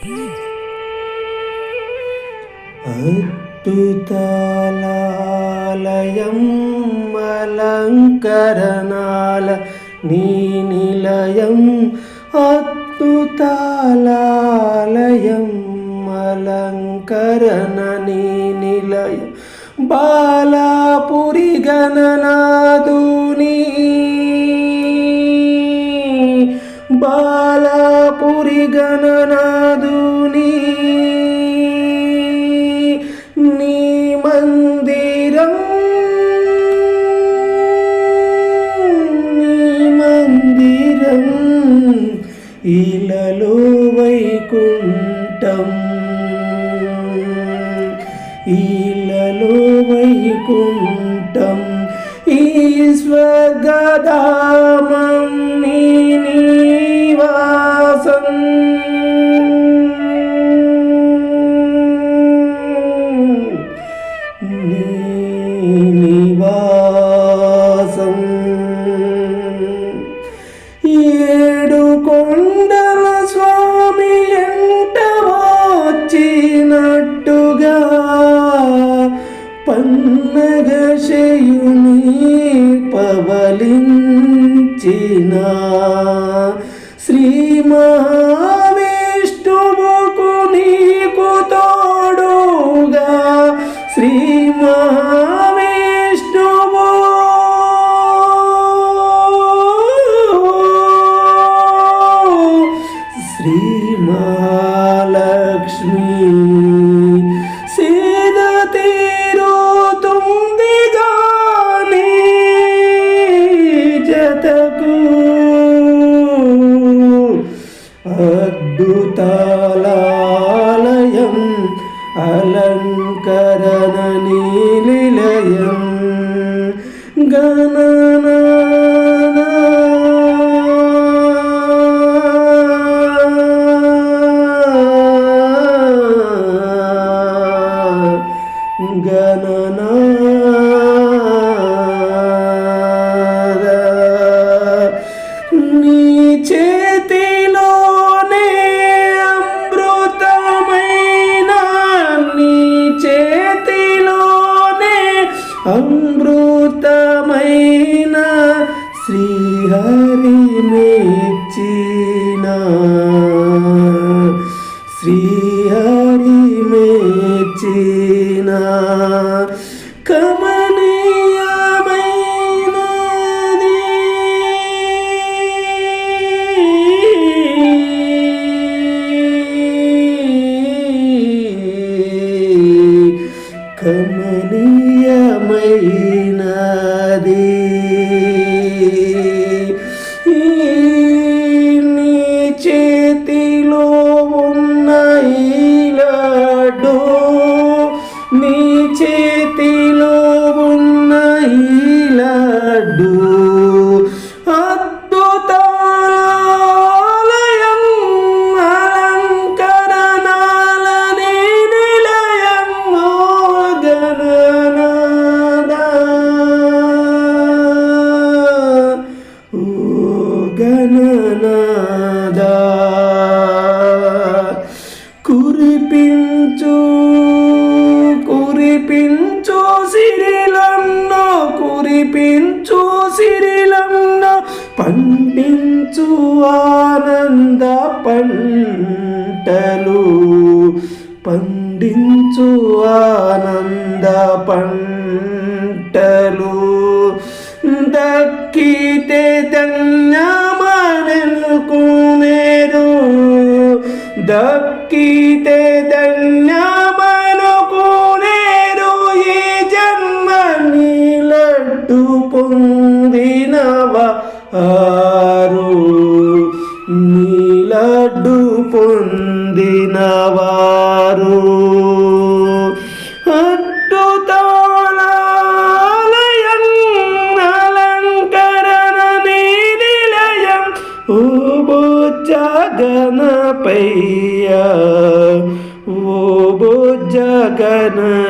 అద్భుతాలయం అలంకరణాల నీ నిలయం అద్భుతాలయం అలంకరణ నీ నిలయం. బాలాపురి గణనాదుని బాల బాలాపురి గణనాదుని నీ మందిరం నీ మందిరం ఇలలో వైకుంఠం ఇలలో వైకుంఠం ఈ నివాసం ఏడు కొండల స్వామి ఎంట వచ్చినట్టుగా పన్నగ అద్భుతాలయం అలంకరణ నిలయం. గణనా. చేతి అమృతమైన శ్రీహరి మెచ్చిన. శ్రీహరి కురిపించు కురిపించు సిరిలన్న కురిపించు సిరిలన్న పండించు ఆనంద పంటలు పండించు ఆనంద పంటలు. దక్కి పొందినవారు నీలడ్డు పొందినవారు జగనపయ్యా ఓ జగనపయ్యా